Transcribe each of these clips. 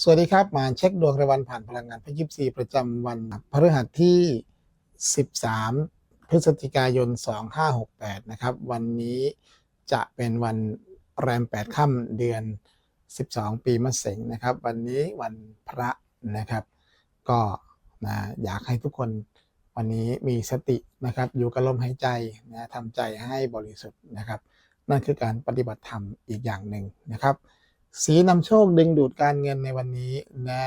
สวัสดีครับ มาเช็คดวงรายวันผ่านพลังงานพยิบซีประจำวันพฤหัสที่ 13 พฤศจิกายน 2568 นะครับ วันนี้จะเป็นวันแรม 8 ค่ำเดือน 12 ปีมะเสงนะครับ วันนี้วันพระนะครับ ก็นะอยากให้ทุกคนวันนี้มีสตินะครับ อยู่กับลมหายใจนะทำใจให้บริสุทธิ์นะครับ นั่นคือการปฏิบัติธรรมอีกอย่างหนึ่งนะครับ สีนำโชคดึงดูดการเงินในวันนี้นะ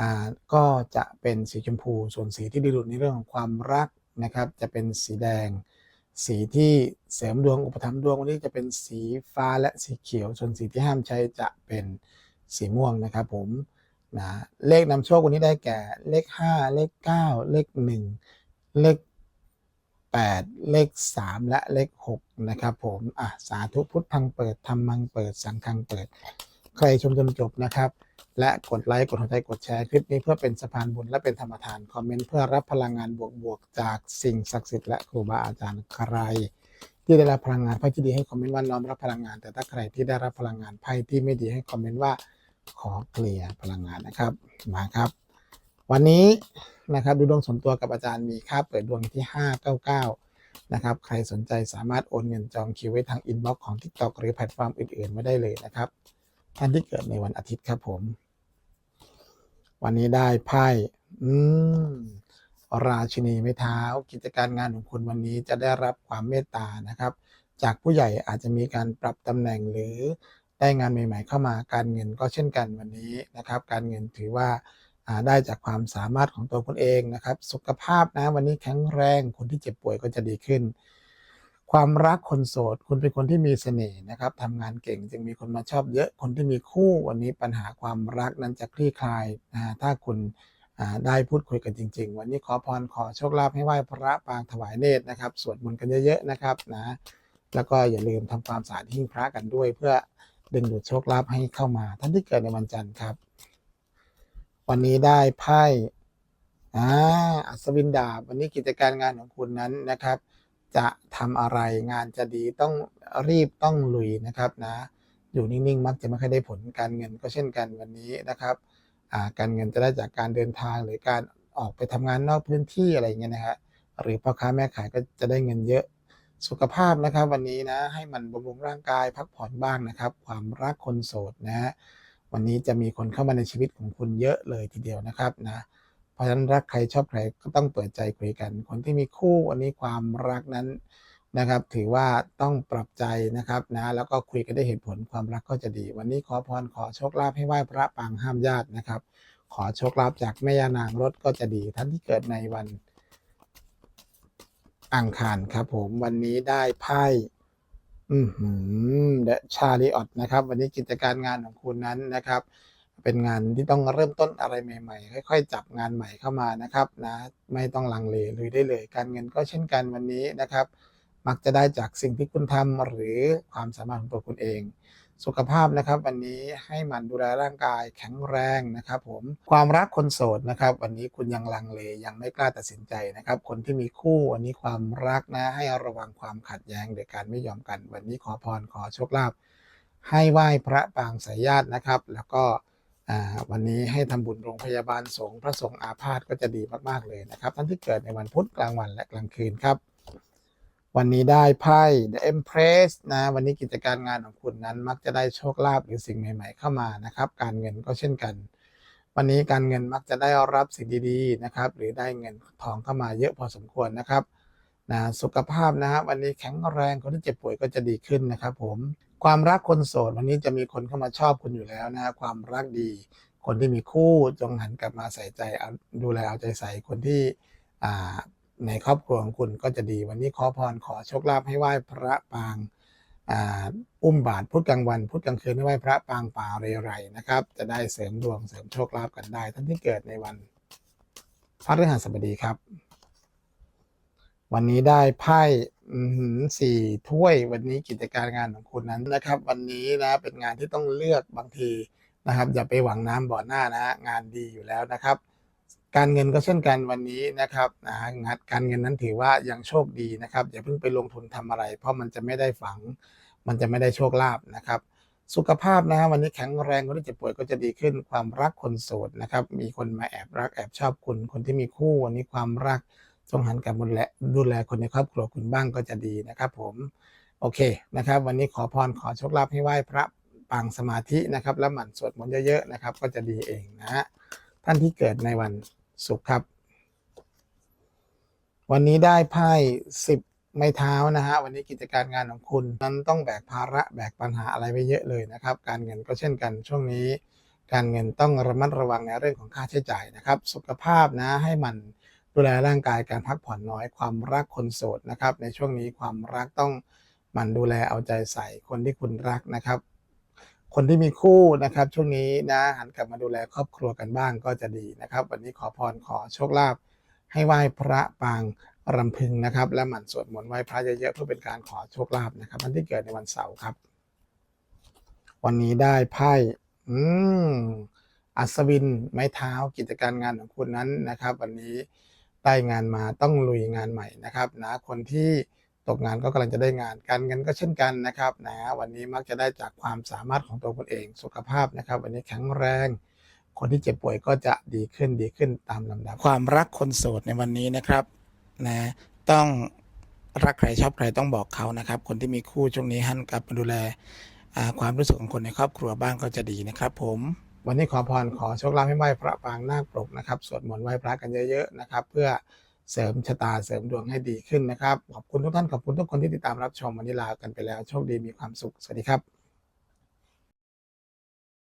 อ่าก็จะเป็นสีชมพู ส่วนสีที่ดึงดูดในเรื่องของความรักนะครับ จะเป็นสีแดง สีที่เสริมดวงอุปถัมภ์ดวงวันนี้จะเป็นสีฟ้าและสีเขียว ส่วนสีที่ห้ามใช้จะเป็นสีม่วงนะครับผมนะเลขนำโชควันนี้ได้แก่เลข 5 เลข 9 เลข 1 เลข 8 เลข 3 และเลข 6 นะครับผม อะ สาธุพุทธังเปิดธรรมังเปิด สังฆังเปิด ใครชมจนจบนะครับ และกดไลค์กดหัวใจกดแชร์คลิปนี้เพื่อเป็นสะพานบุญและเป็นธรรมทานคอมเมนต์เพื่อรับพลังงานบวกๆจากสิ่งศักดิ์สิทธิ์และครูบาอาจารย์ใครที่ได้รับพลังงานไพ่ที่ดีให้คอมเมนต์ว่าน้อมรับพลังงาน แต่ถ้าใครที่ได้รับพลังงานไพ่ที่ไม่ดีให้คอมเมนต์ว่าขอเคลียร์พลังงานนะครับมาครับ วันนี้นะครับดูดวงส่วนตัวกับอาจารย์มีค่าเปิดดวงที่ 599 นะครับ ใครสนใจสามารถโอนเงินจองคิวไว้ทางอินบ็อกซ์ของ TikTok หรือแพลตฟอร์มอื่นๆ ไม่ได้เลยนะครับ ท่านที่เกิดในวันอาทิตย์ครับผม วันนี้ได้ไพ่อืมราชินีไม้เท้า กิจการงานของคุณวันนี้จะได้รับความเมตตานะครับ จากผู้ใหญ่อาจจะมีการปรับตำแหน่งหรือได้งานใหม่ ๆ เข้ามาการเงินก็เช่นกันวันนี้นะครับ การเงินถือว่าอ่าได้จากความสามารถของตัวคุณเองนะครับ สุขภาพนะวันนี้แข็งแรงคนที่เจ็บป่วยก็จะดีขึ้น ความรักคนโสด คุณเป็นคนที่มีเสน่ห์นะครับทำงานเก่งจึงมีคนมาชอบเยอะคนที่มีคู่วันนี้ปัญหาความรักนั้นจะคลี่คลายนะถ้าคุณได้พูดคุยกันจริง ๆ วันนี้ขอพรขอโชคลาภให้ไหว้พระปางถวายเนตรนะครับสวดมนต์กันเยอะๆนะครับนะแล้วก็อย่าลืมทำความสะอาดหิ้งพระกันด้วย เพื่อดึงดูดโชคลาภให้เข้ามา ท่านที่เกิดในวันจันทร์ครับ วันนี้ได้ไพ่อ่าอัศวินดาบวันนี้กิจการงานของคุณนั้นนะครับ จะทำอะไรงานจะดีต้องรีบต้องลุยนะครับนะอยู่นิ่งๆ มักจะไม่ค่อยได้ผลการเงินก็เช่นกันวันนี้นะครับการเงินจะได้จากการเดินทางหรือการออกไปทำงานนอกพื้นที่อะไรเงี้ยนะฮะหรือพ่อค้าแม่ขายก็จะได้เงินเยอะสุขภาพนะครับวันนี้นะให้มันบำรุงร่างกายพักผ่อนบ้างนะครับ ความรักคนโสดนะฮะวันนี้จะมีคนเข้ามาในชีวิตของคุณเยอะเลยทีเดียวนะครับนะ เพราะฉะนั้นรักใครชอบใครก็ต้องเปิดใจคุยกัน คนที่มีคู่วันนี้ความรักนั้นนะครับ ถือว่าต้องปรับใจนะครับนะแล้วก็คุยกันได้เหตุผลความรักก็จะดี วันนี้ขอพรขอโชคลาภให้ไหว้พระปางห้ามญาตินะครับ ขอโชคลาภจากแม่ย่านางรถก็จะดีท่านที่เกิดในวันอังคารครับผมวันนี้ได้ไพ่อือหือเดชาริออตนะครับ วันนี้กิจการงานของคุณนั้นนะครับ เป็นงานที่ต้องเริ่มต้นอะไรใหม่ ๆ ค่อย ๆ จับงานใหม่เข้ามานะครับนะไม่ต้องลังเลลุยได้เลย การเงินก็เช่นกันวันนี้นะครับ มักจะได้จากสิ่งที่คุณทำหรือความสามารถของตัวคุณเอง สุขภาพนะครับวันนี้ให้มันดูแลร่างกายแข็งแรงนะครับผมความรักคนโสดนะครับ วันนี้คุณยังลังเลยังไม่กล้าตัดสินใจนะครับ คนที่มีคู่วันนี้ความรักนะให้ระวังความขัดแย้งโดยการไม่ยอมกัน วันนี้ขอพรขอโชคลาภให้ไหว้พระปางสายญาตินะครับ แล้วก็ วันนี้ให้ทำบุญโรงพยาบาลสงฆ์พระสงฆ์อาพาธก็จะดีมากๆเลยนะครับ ท่านที่เกิดในวันพุธกลางวันและกลางคืนครับ วันนี้ได้ไพ่ The Empress นะ วันนี้กิจการงานของคุณนั้นมักจะได้โชคลาภหรือสิ่งใหม่ ๆ เข้ามานะครับ การเงินก็เช่นกัน วันนี้การเงินมักจะได้รับสิ่งดีๆนะครับ หรือได้เงินทองเข้ามาเยอะพอสมควรนะครับนะสุขภาพนะฮะวันนี้แข็งแรงคนที่เจ็บป่วยก็จะดีขึ้นนะครับผม ความรักคนโสดวันนี้จะมีคนเข้ามาชอบคุณอยู่แล้วนะ ความรักดี คนที่มีคู่จงหันกลับมาใส่ใจเอาดูแลเอาใจใส่คนที่ในครอบครัวของคุณก็จะดี วันนี้ขอพรขอโชคลาภให้ไหว้พระปางอุ้มบาทพุธกลางวันพุธกลางคืนให้ไหว้พระปางป่าเรไรนะครับ จะได้เสริมดวงเสริมโชคลาภกันได้ท่านที่เกิดในวันพฤหัสบดีครับ วันนี้ได้ไพ่สี่ถ้วยวันนี้กิจการงานของคุณนั้นนะครับ วันนี้นะเป็นงานที่ต้องเลือกบางทีนะครับ อย่าไปหวังน้ำบ่อหน้านะฮะงานดีอยู่แล้วนะครับ การเงินก็เช่นกันวันนี้นะครับนะงานการเงินนั้นถือว่ายังโชคดีนะครับอย่าเพิ่งไปลงทุนทำอะไร เพราะมันจะไม่ได้ฝัง มันจะไม่ได้โชคลาภนะครับสุขภาพนะฮะวันนี้แข็งแรงคนที่เจ็บป่วยก็จะดีขึ้นความรักคนโสดนะครับ มีคนมาแอบรักแอบชอบคุณ คนที่มีคู่วันนี้ความรัก จงหันกลับดูแลดูแลคนในครอบครัวคุณบ้างก็จะดีนะครับ ผมโอเคนะครับ วันนี้ขอพรขอโชคลาภให้ไหว้พระปางสมาธินะครับ แล้วหมั่นสวดมนต์เยอะๆนะครับ ก็จะดีเองนะฮะท่านที่เกิดในวันศุกร์ครับ วันนี้ได้ไพ่สิบไม้เท้านะฮะวันนี้กิจการงานของคุณนั้นต้องแบกภาระแบกปัญหาอะไรไปเยอะเลยนะครับ การเงินก็เช่นกันช่วงนี้ การเงินต้องระมัดระวังในเรื่องของค่าใช้จ่ายนะครับ สุขภาพนะให้มัน ดูแลร่างกายการพักผ่อนน้อยความรักคนโสดนะครับ ในช่วงนี้ความรักต้องหมันดูแลเอาใจใส่คนที่คุณรักนะครับ คนที่มีคู่นะครับ ช่วงนี้นะหันกลับมาดูแลครอบครัวกันบ้างก็จะดีนะครับ วันนี้ขอพรขอโชคลาภให้ไหว้พระปางรำพึงนะครับ และหมั่นสวดมนต์ไหว้พระเยอะๆเพื่อเป็นการขอโชคลาภนะครับวันที่เกิดในวันเสาร์ครับ วันนี้ได้ไพ่อืมอัศวินไม้เท้ากิจการงานของคุณนั้นนะครับ วันนี้ ได้งานมาต้องลุยงานใหม่นะครับนะคนที่ตกงานก็กำลังจะได้งานการเงินก็เช่นกันนะครับนะวันนี้มักจะได้จากความสามารถของตัวคุณเองสุขภาพนะครับ วันนี้แข็งแรง คนที่เจ็บป่วยก็จะดีขึ้นดีขึ้นตามลำดับ ความรักคนโสดในวันนี้นะครับนะต้องรักใครชอบใครต้องบอกเขานะครับ คนที่มีคู่ช่วงนี้หันกลับมาดูแลความรู้สึกของคนในครอบครัวบ้างก็จะดีนะครับผม วันนี้ขอพรขอโชคลาภให้ไหว้พระปางนาคปรกนะครับสวดมนต์ไหว้พระกันเยอะๆนะครับ เพื่อเสริมชะตาเสริมดวงให้ดีขึ้นนะครับ ขอบคุณทุกท่านขอบคุณทุกคนที่ติดตามรับชมวันนี้ลากันไปแล้ว โชคดีมีความสุขสวัสดีครับ